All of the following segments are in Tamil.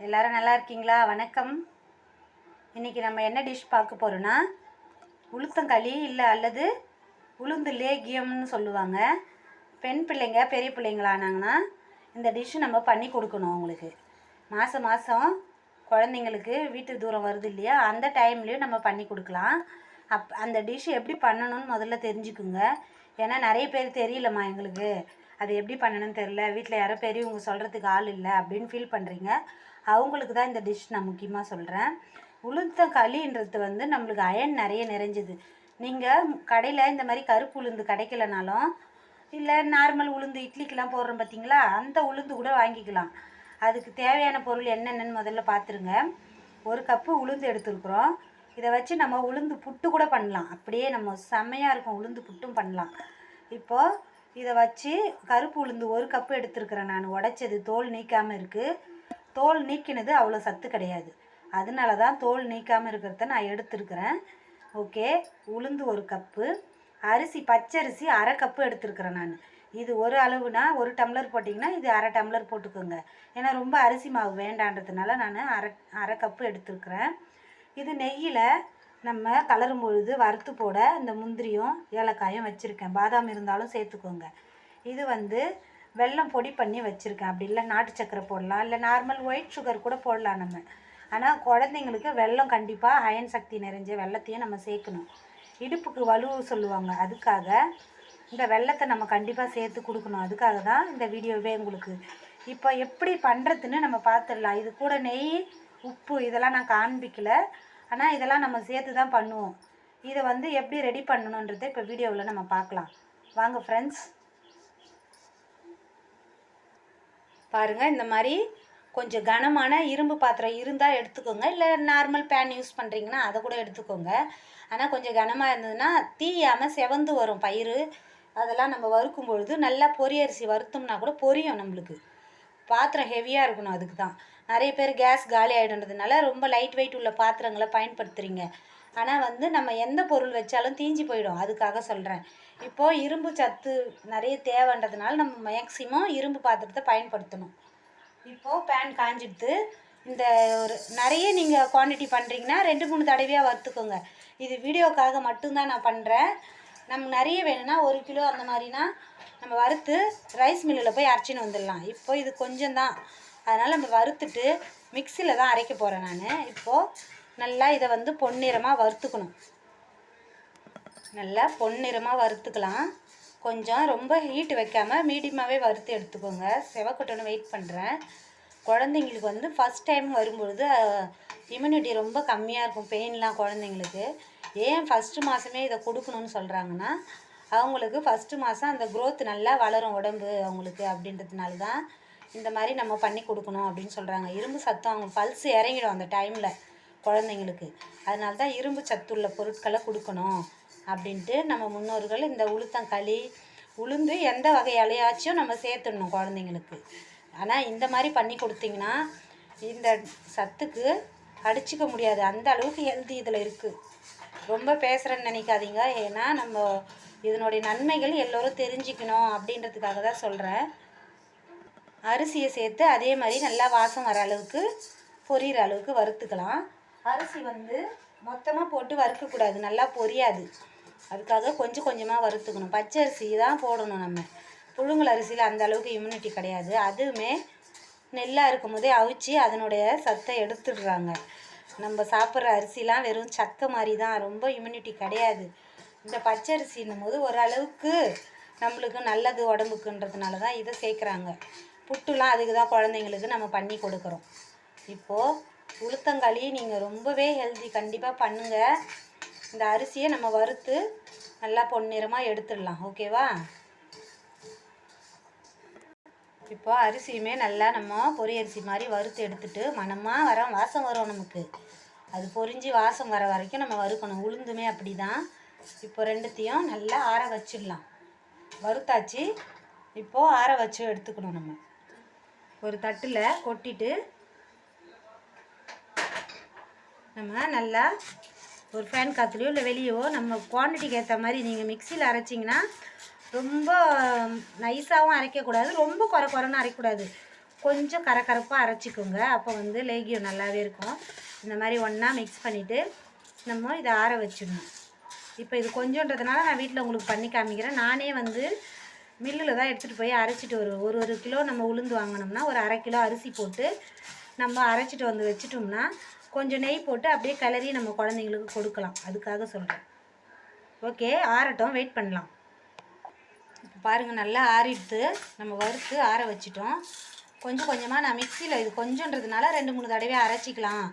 எல்லோரும் நல்லா இருக்கீங்களா? வணக்கம். இன்றைக்கி நம்ம என்ன டிஷ் பார்க்க போகிறோன்னா உளுத்தங்களி இல்லை அல்லது உளுந்து லேகியம்னு சொல்லுவாங்க. பெண் பிள்ளைங்க பெரிய பிள்ளைங்களானாங்கன்னா இந்த டிஷ்ஷு நம்ம பண்ணி கொடுக்கணும் அவங்களுக்கு. மாதம் மாதம் குழந்தைங்களுக்கு வீட்டு தூரம் வருது இல்லையா? அந்த டைம்லேயும் நம்ம பண்ணி கொடுக்கலாம். அப் அந்த டிஷ் எப்படி பண்ணணும்னு முதல்ல தெரிஞ்சுக்குங்க. ஏன்னா நிறைய பேர் தெரியலம்மா எங்களுக்கு. அது எப்படி பண்ணணும்னு தெரில வீட்டில் யாரோ பெரியவங்க சொல்கிறதுக்கு ஆள் இல்லை அப்படின்னு ஃபீல் பண்ணுறீங்க அவங்களுக்கு தான் இந்த டிஷ் நான் முக்கியமாக சொல்கிறேன் உளுத்த களின்றது வந்து நம்மளுக்கு அயன் நிறைய நிறைஞ்சது. நீங்கள் கடையில் இந்த மாதிரி கருப்பு உளுந்து கிடைக்கலனாலும் இல்லை நார்மல் உளுந்து இட்லிக்கெலாம் போடுறோம் பார்த்தீங்களா அந்த உளுந்து கூட வாங்கிக்கலாம். அதுக்கு தேவையான பொருள் என்னென்னு முதல்ல பார்த்துருங்க ஒரு கப்பு உளுந்து எடுத்துருக்குறோம். இதை வச்சு நம்ம உளுந்து புட்டு கூட பண்ணலாம். அப்படியே நம்ம செம்மையாக இருக்கும் உளுந்து புட்டும் பண்ணலாம். இப்போது இதை வச்சு கருப்பு உளுந்து ஒரு கப்பு எடுத்துருக்குறேன் நான். உடைச்சது தோல் நீக்காமல் இருக்குது தோல் நீக்கினது அவ்வளோ சத்து கிடையாது. அதனால தான் தோல் நீக்காமல் இருக்கிறத நான் எடுத்துருக்கிறேன். ஓகே உளுந்து ஒரு கப்பு அரிசி பச்சரிசி அரை கப்பு எடுத்துருக்குறேன் நான். இது ஒரு அளவுனா ஒரு டம்ளர் போட்டிங்கன்னா இது அரை டம்ளர் போட்டுக்கோங்க. ஏன்னா ரொம்ப அரிசி மாவு வேண்டான்றதுனால நான் அரை அரை கப்பு எடுத்துருக்குறேன். இது நெய்யில் நம்ம கலரும் பொழுது வறுத்து போட இந்த முந்திரியும் ஏலக்காயும் வச்சுருக்கேன். பாதாம் இருந்தாலும் சேர்த்துக்கோங்க. இது வந்து வெல்லம் பொடி பண்ணி வச்சுருக்கேன். அப்படி இல்லை நாட்டு சக்கரை போடலாம். இல்லை நார்மல் ஒயிட் சுகர் கூட போடலாம் நம்ம. ஆனால் குழந்தைங்களுக்கு வெள்ளம் கண்டிப்பாக அயன் சக்தி நிறைஞ்ச வெள்ளத்தையும் நம்ம சேர்க்கணும். இடுப்புக்கு வலு சொல்லுவாங்க. அதுக்காக இந்த வெள்ளத்தை நம்ம கண்டிப்பாக சேர்த்து கொடுக்கணும். அதுக்காக தான் இந்த வீடியோவே உங்களுக்கு. இப்போ எப்படி பண்ணுறதுன்னு நம்ம பார்த்துடலாம் இது கூட நெய் உப்பு இதெல்லாம் நான் காண்பிக்கல. ஆனால் இதெல்லாம் நம்ம சேர்த்து தான் பண்ணுவோம். இதை வந்து எப்படி ரெடி பண்ணணுன்றதை இப்போ வீடியோவில் நம்ம பார்க்கலாம். வாங்க ஃப்ரெண்ட்ஸ் பாருங்கள் இந்த மாதிரி கொஞ்சம் கனமான இரும்பு பாத்திரம் இருந்தால் எடுத்துக்கோங்க. இல்லை நார்மல் பேன் யூஸ் பண்ணுறீங்கன்னா அதை கூட எடுத்துக்கோங்க. ஆனால் கொஞ்சம் கனமாக இருந்ததுன்னா தீயாமல் செவந்து வரும் பயிர் அதெல்லாம் நம்ம வறுக்கும் பொழுது நல்லா பொரியரிசி வறுத்தோம்னா கூட பொரியும் நம்மளுக்கு. பாத்திரம் ஹெவியாக இருக்கணும் அதுக்கு தான் நிறைய பேர் கேஸ் காலி ஆகிடுன்றதுனால ரொம்ப லைட் வெயிட் உள்ள பாத்திரங்களை பயன்படுத்துகிறீங்க ஆனால் வந்து நம்ம எந்த பொருள் வச்சாலும் தீஞ்சு போயிடும். அதுக்காக சொல்கிறேன் இப்போது இரும்பு சத்து நிறைய தேவைன்றதுனால நம்ம மேக்சிமம் இரும்பு பாத்திரத்தை பயன்படுத்தணும். இப்போது பேன் காஞ்சிடுத்து இந்த ஒரு நிறைய நீங்கள் குவான்டிட்டி பண்ணுறீங்கன்னா ரெண்டு மூணு தடவையாக வறுத்துக்கோங்க. இது வீடியோக்காக மட்டும்தான் நான் பண்ணுறேன் நமக்கு நிறைய வேணும்னா ஒரு கிலோ அந்த மாதிரினா நம்ம வறுத்து ரைஸ் மில்லில் போய் அரைச்சின்னு வந்துடலாம். இப்போ இது கொஞ்சம் தான் அதனால் நம்ம வறுத்துட்டு மிக்சியில் தான் அரைக்க போகிறேன் நான். இப்போது நல்லா இதை வந்து பொன்னிறமாக வறுத்துக்கணும். நல்லா பொன்னிறமாக வறுத்துக்கலாம். கொஞ்சம் ரொம்ப ஹீட் வைக்காமல் மீடியமாகவே வறுத்து எடுத்துக்கோங்க. செவக்கட்டணும் வெயிட் பண்ணுறேன் குழந்தைங்களுக்கு வந்து ஃபஸ்ட் டைம் வரும்பொழுது இம்யூனிட்டி ரொம்ப கம்மியாக இருக்கும் பெயின்லாம் குழந்தைங்களுக்கு. ஏன் ஃபஸ்ட்டு மாதமே இதை கொடுக்கணும்னு சொல்கிறாங்கன்னா அவங்களுக்கு ஃபஸ்ட்டு மாதம் அந்த க்ரோத் நல்லா வளரும் உடம்பு அவங்களுக்கு அப்படின்றதுனால தான் இந்த மாதிரி நம்ம பண்ணி கொடுக்கணும் அப்படின்னு சொல்கிறாங்க இரும்பு சத்தம் அவங்க பல்ஸ் இறங்கிடும் அந்த டைமில் குழந்தைங்களுக்கு. அதனால தான் இரும்பு சத்துள்ள பொருட்களை கொடுக்கணும் அப்படின்ட்டு நம்ம முன்னோர்கள் இந்த உளுத்தங்களி உளுந்து எந்த வகையாலையாச்சும் நம்ம சேர்த்துடணும் குழந்தைங்களுக்கு. ஆனால் இந்த மாதிரி பண்ணி கொடுத்தீங்கன்னா இந்த சத்துக்கு அடிச்சுக்க முடியாது. அந்த அளவுக்கு ஹெல்தி இதில் இருக்குது ரொம்ப பேசுகிறேன்னு நினைக்காதீங்க. ஏன்னா நம்ம இதனுடைய நன்மைகள் எல்லோரும் தெரிஞ்சுக்கணும் அப்படின்றதுக்காக தான் சொல்கிறேன் அரிசியை சேர்த்து அதே மாதிரி நல்லா வாசம் வர அளவுக்கு பொரியிற அளவுக்கு வறுத்துக்கலாம். அரிசி வந்து மொத்தமாக போட்டு வறுக்கக்கூடாது. நல்லா பொரியாது. அதுக்காக கொஞ்சம் கொஞ்சமாக வறுத்துக்கணும். பச்சை அரிசி தான் போடணும் நம்ம. புழுங்கல் அரிசியில் அந்த அளவுக்கு இம்யூனிட்டி கிடையாது. அதுவுமே நெல்லாக இருக்கும் போதே அவிச்சு அதனுடைய சத்தை எடுத்துடுறாங்க. நம்ம சாப்பிட்ற அரிசிலாம் வெறும் சக்கை மாதிரி தான். ரொம்ப இம்யூனிட்டி கிடையாது. இந்த பச்சை அரிசின்னும் போது ஓரளவுக்கு நம்மளுக்கு நல்லது உடம்புக்குன்றதுனால தான் இதை சேர்க்குறாங்க. புட்டுலாம் அதுக்கு தான் குழந்தைங்களுக்கு நம்ம பண்ணி கொடுக்குறோம். இப்போது உளுத்தங்களி நீங்கள் ரொம்பவே ஹெல்தி கண்டிப்பாக பண்ணுங்கள் இந்த அரிசியை நம்ம வறுத்து நல்லா பொன்னிறமாக எடுத்துடலாம். ஓகேவா? இப்போ அரிசியுமே நல்லா நம்ம பொரியரிசி மாதிரி வறுத்து எடுத்துட்டு மணமாக வர வாசம் வரும் நமக்கு. அது பொரிஞ்சு வாசம் வர வரைக்கும் நம்ம வறுக்கணும். உளுந்துமே அப்படி தான் இப்போ ரெண்டுத்தையும் நல்லா ஆற வச்சிடலாம். வறுத்தாச்சு. இப்போது ஆற வச்சு எடுத்துக்கணும் நம்ம. ஒரு தட்டில் கொட்டிட்டு நம்ம நல்லா ஒரு ஃபேன் காற்றுலையோ இல்லை வெளியவோ நம்ம குவான்டிட்டிக்கு ஏற்ற மாதிரி நீங்கள் மிக்சியில் அரைச்சிங்கன்னா ரொம்ப நைஸாகவும் அரைக்கக்கூடாது ரொம்ப குறை குறைன்னு அரைக்கக்கூடாது. கொஞ்சம் கரக்கரப்பாக அரைச்சிக்கோங்க. அப்போ வந்து லேகியம் நல்லாவே இருக்கும். இந்த மாதிரி ஒன்றா மிக்ஸ் பண்ணிவிட்டு நம்ம இதை ஆற வச்சிடணும். இப்போ இது கொஞ்சன்றதுனால நான் வீட்டில் உங்களுக்கு பண்ணி காமிக்கிறேன். நானே வந்து மில்லில் தான் எடுத்துகிட்டு போய் அரைச்சிட்டு வருவேன். ஒரு ஒரு கிலோ நம்ம உளுந்து வாங்கினோம்னா ஒரு அரை கிலோ அரிசி போட்டு நம்ம அரைச்சிட்டு வந்து வச்சிட்டோம்னா கொஞ்சம் நெய் போட்டு அப்படியே கிளறி நம்ம குழந்தைங்களுக்கு கொடுக்கலாம். அதுக்காக சொல்கிறேன் ஓகே ஆறட்டும். வெயிட் பண்ணலாம். இப்போ பாருங்கள் நல்லா ஆறிடுத்து நம்ம வறுத்து ஆற வச்சிட்டோம். கொஞ்சம் கொஞ்சமாக நான் மிக்சியில் இது கொஞ்சன்றதுனால ரெண்டு மூணு தடவை அரைச்சிக்கலாம்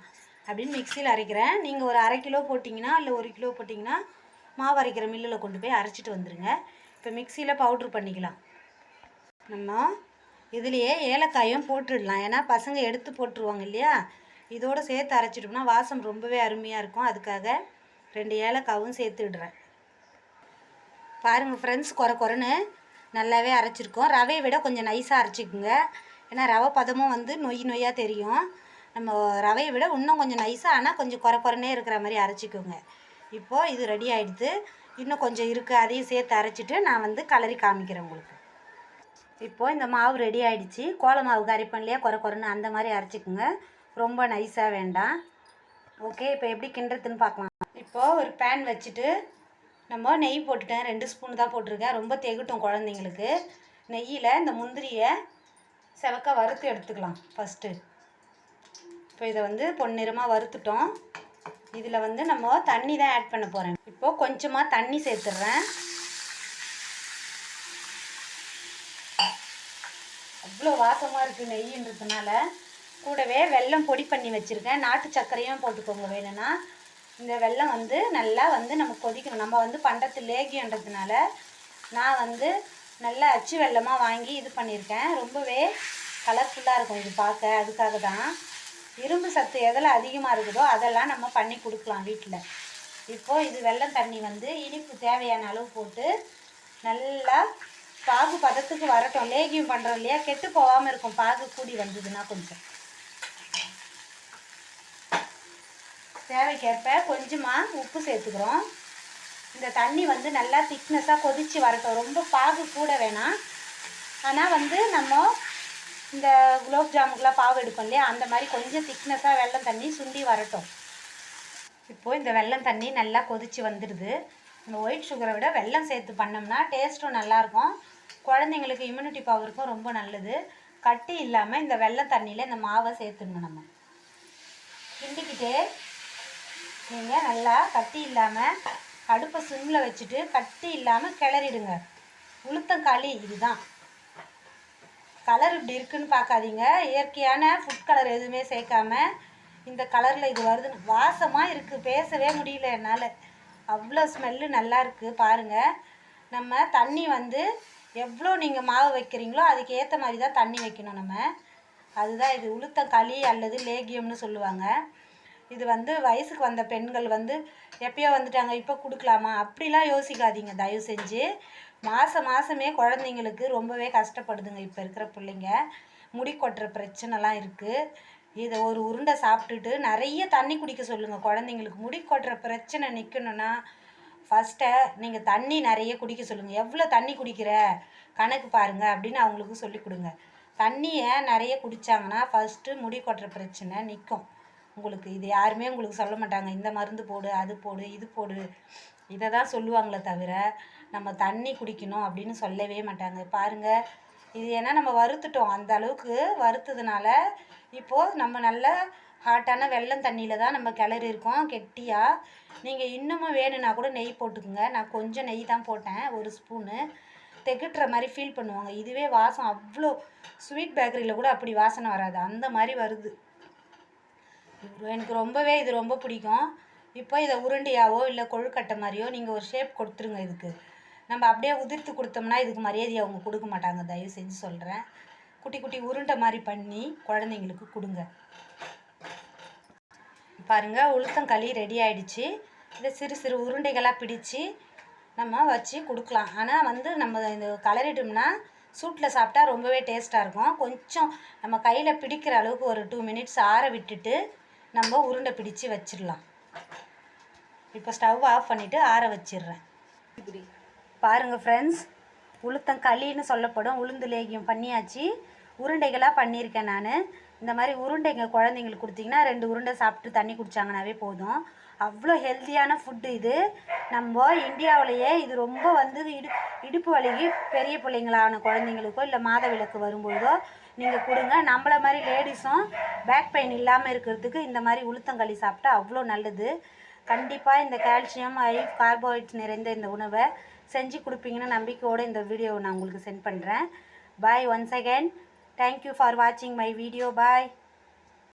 அப்படின்னு மிக்சியில் அரைக்கிறேன். நீங்கள் ஒரு அரை கிலோ போட்டிங்கன்னா இல்லை ஒரு கிலோ போட்டிங்கன்னா மாவு அரைக்கிற மில்லில் கொண்டு போய் அரைச்சிட்டு வந்துடுங்க இப்போ மிக்சியில் பவுட்ரு பண்ணிக்கலாம். நம்ம இதுலேயே ஏலக்காயும் போட்டுடலாம். ஏன்னா பசங்க எடுத்து போட்டுருவாங்க இல்லையா? இதோடு சேர்த்து அரைச்சிட்டோம்னா வாசம் ரொம்பவே அருமையாக இருக்கும். அதுக்காக ரெண்டு ஏலக்காவும் சேர்த்துடுறேன் பாருங்கள் ஃப்ரெண்ட்ஸ் குறை குறைன்னு நல்லாவே அரைச்சிருக்கோம். ரவையை விட கொஞ்சம் நைஸாக அரைச்சிக்குங்க. ஏன்னா ரவை பதமும் வந்து நொய் நொய்யாக தெரியும். நம்ம ரவையை விட இன்னும் கொஞ்சம் நைஸாக ஆனால் கொஞ்சம் குறை குறைனே இருக்கிற மாதிரி அரைச்சிக்கோங்க. இப்போது இது ரெடி ஆகிடுது இன்னும் கொஞ்சம் இருக்குது அதையும் சேர்த்து அரைச்சிட்டு நான் வந்து கலரி காமிக்கிறேன் உங்களுக்கு. இப்போது இந்த மாவு ரெடி ஆகிடுச்சி கோல மாவு அரைப்பேன் குறை குறைன்னு அந்த மாதிரி அரைச்சிக்குங்க. ரொம்ப நைஸாக வேண்டாம். ஓகே இப்போ எப்படி கிண்டுறதுன்னு பார்க்கலாம். இப்போது ஒரு பேன் வச்சுட்டு நம்ம நெய் போட்டுட்டேன். ரெண்டு ஸ்பூன் தான் போட்டிருக்கேன். ரொம்ப தெகட்டும் குழந்தைங்களுக்கு. நெய்யில் இந்த முந்திரியை செவக்க வறுத்து எடுத்துக்கலாம் ஃபஸ்ட்டு இப்போ இதை வந்து பொன்னிறமாக வறுத்துட்டோம். இதில் வந்து நம்ம தண்ணி தான் ஆட் பண்ண போகிறேன் இப்போது கொஞ்சமாக தண்ணி சேர்த்துட்றேன். அவ்வளோ வாசமாக இருக்குது நெய்ன்றதுனால கூடவே வெல்லம் பொடி பண்ணி வச்சுருக்கேன். நாட்டு சர்க்கரையும் போட்டுக்கோங்க வேணும்னா. இந்த வெல்லம் வந்து நல்லா வந்து நம்ம கொதிக்கணும். நம்ம வந்து பண்டத்து லேகியன்றதுனால நான் வந்து நல்லா அச்சு வெல்லமாக வாங்கி இது பண்ணியிருக்கேன் ரொம்பவே கலர்ஃபுல்லாக இருக்கும் இது பார்க்க. அதுக்காக தான். இரும்பு சத்து எதில் அதிகமாக இருக்குதோ அதெல்லாம் நம்ம பண்ணி கொடுக்கலாம் வீட்டில் இப்போது இது வெல்லம் தண்ணி வந்து இனிப்பு தேவையான அளவு போட்டு நல்லா பாகு பதத்துக்கு வரட்டும். லேகியம் பண்ணுறோம் இல்லையா? கெட்டு போகாமல் இருக்கும். பாகு கூடி வந்ததுன்னா கொஞ்சம். தேவைக்கேற்ப கொஞ்சமாக உப்பு சேர்த்துக்கிறோம். இந்த தண்ணி வந்து நல்லா திக்னஸாக கொதித்து வரட்டும். ரொம்ப பாகு கூட வேணாம். ஆனால் வந்து நம்ம இந்த குலோப் ஜாமுக்கெலாம் பாவு எடுப்போம் இல்லையா? அந்த மாதிரி கொஞ்சம் திக்னஸாக வெள்ளம் தண்ணி சுண்டி வரட்டும். இப்போது இந்த வெல்லம் தண்ணி நல்லா கொதித்து வந்துடுது இந்த ஒயிட் சுகரை விட வெள்ளம் சேர்த்து பண்ணோம்னா டேஸ்ட்டும் நல்லாயிருக்கும் குழந்தைங்களுக்கு இம்யூனிட்டி பவருக்கும் ரொம்ப நல்லது. கட்டி இல்லாமல் இந்த வெள்ளம் தண்ணியில் இந்த மாவை சேர்த்துடணும் நம்ம. கிண்டிக்கிட்டே நீங்கள் நல்லா கட்டி இல்லாமல் அடுப்பை சிம்மில் வச்சுட்டு கட்டி இல்லாமல் கிளறிடுங்க. உளுத்தங்களி இதுதான். கலர் இப்படி இருக்குன்னு பார்க்காதீங்க. இயற்கையான ஃபுட் கலர் எதுவுமே சேர்க்காம இந்த கலரில் இது வருதுன்னு வாசமாக இருக்குது பேசவே முடியல என்னால். அவ்வளோ ஸ்மெல்லு நல்லா இருக்குது பாருங்கள் நம்ம தண்ணி வந்து எவ்வளோ நீங்கள் மாவு வைக்கிறீங்களோ அதுக்கு ஏற்ற மாதிரி தான் தண்ணி வைக்கணும் நம்ம. அதுதான் இது. உளுத்தங்களி அல்லது லேகியம்னு சொல்லுவாங்க. இது வந்து வயசுக்கு வந்த பெண்கள் வந்து எப்பயோ வந்துட்டாங்க இப்போ கொடுக்கலாமா? அப்படிலாம் யோசிக்காதீங்க. தயவு செஞ்சு மாதம் மாதமே குழந்தைங்களுக்கு ரொம்பவே கஷ்டப்படுதுங்க. இப்போ இருக்கிற பிள்ளைங்க முடி கொட்டுற பிரச்சனைலாம் இருக்குது இதை ஒரு உருண்டை சாப்பிட்டுட்டு நிறைய தண்ணி குடிக்க சொல்லுங்கள் குழந்தைங்களுக்கு முடி கொட்டுற பிரச்சனை நிற்கணுன்னா ஃபஸ்ட்டை நீங்கள் தண்ணி நிறைய குடிக்க சொல்லுங்கள் எவ்வளோ தண்ணி குடிக்கிற? கணக்கு பாருங்கள் அப்படின்னு அவங்களுக்கு சொல்லி கொடுங்க. தண்ணியை நிறைய குடித்தாங்கன்னா ஃபஸ்ட்டு முடி கொட்டுற பிரச்சனை நிற்கும் உங்களுக்கு இது யாருமே உங்களுக்கு சொல்ல மாட்டாங்க. இந்த மருந்து போடு அது போடு இது போடு. இதை தான் சொல்லுவாங்களே தவிர நம்ம தண்ணி குடிக்கணும் அப்படின்னு சொல்லவே மாட்டாங்க. பாருங்கள் இது ஏன்னா நம்ம வறுத்துட்டோம். அந்த அளவுக்கு வறுத்ததுனால இப்போது நம்ம நல்ல ஹாட்டான வெள்ளம் தண்ணியில் தான் நம்ம கிளறி இருக்கோம். கெட்டியாக நீங்கள் இன்னமும் வேணும்னா கூட நெய் போட்டுக்குங்க. நான் கொஞ்சம் நெய் தான் போட்டேன் ஒரு ஸ்பூனு. திகட்டுற மாதிரி ஃபீல் பண்ணுவாங்க. இதுவே வாசம் அவ்வளோ ஸ்வீட் பேக்கரியில் கூட அப்படி வாசனை வராது. அந்த மாதிரி வருது. எனக்கு ரொம்பவே இது ரொம்ப பிடிக்கும். இப்போ இதை உருண்டையாவோ இல்லை கொழுக்கட்டை மாதிரியோ நீங்கள் ஒரு ஷேப் கொடுத்துருங்க இதுக்கு. நம்ம அப்படியே உதிர்த்து கொடுத்தோம்னா இதுக்கு மரியாதை அவங்க கொடுக்க மாட்டாங்க. தயவு செஞ்சு சொல்கிறேன் குட்டி குட்டி உருண்டை மாதிரி பண்ணி குழந்தைங்களுக்கு கொடுங்க. பாருங்கள் உளுத்தங்களி ரெடி ஆகிடுச்சு இதை சிறு சிறு உருண்டைகளாக பிடிச்சு நம்ம வச்சு கொடுக்கலாம். ஆனால் வந்து நம்ம இந்த கலரிட்டோம்னா சூட்டில் சாப்பிட்டா ரொம்பவே டேஸ்ட்டாக இருக்கும். கொஞ்சம் நம்ம கையில் பிடிக்கிற அளவுக்கு ஒரு டூ மினிட்ஸ் ஆற விட்டுட்டு நம்ம உருண்டை பிடிச்சு வச்சிடலாம். இப்போ ஸ்டவ் ஆஃப் பண்ணிவிட்டு ஆற வச்சிடுறேன். பாருங்கள் ஃப்ரெண்ட்ஸ் உளுத்தங்களின்னு சொல்லப்படும். உளுந்து லேகியம் பண்ணியாச்சு. உருண்டைகளாக பண்ணியிருக்கேன் நான். இந்த மாதிரி உருண்டைங்க குழந்தைங்களுக்கு கொடுத்தீங்கன்னா ரெண்டு உருண்டை சாப்பிட்டு தண்ணி குடித்தாங்கனாவே போதும். அவ்வளோ ஹெல்த்தியான ஃபுட்டு இது. நம்ம இந்தியாவிலேயே இது ரொம்ப வந்து இடு இடுப்பு வலிக்கு பெரிய பிள்ளைங்களான குழந்தைங்களுக்கோ இல்லை மாத விளக்கு வரும்பொழுதோ நீங்கள் கொடுங்க. நம்மள மாதிரி லேடிஸும் பேக் பெயின் இல்லாமல் இருக்கிறதுக்கு இந்த மாதிரி உளுத்தங்களி சாப்பிட்டா அவ்வளோ நல்லது. கண்டிப்பாக இந்த கால்சியம் ஐ கார்போஹைட்ரேட் நிறைந்த இந்த உணவை செஞ்சு கொடுப்பீங்கன்னு நம்பிக்கையோடு இந்த வீடியோவை நான் உங்களுக்கு சென்ட் பண்ணுறேன் bye once again thank you for வாட்சிங் மை வீடியோ பாய்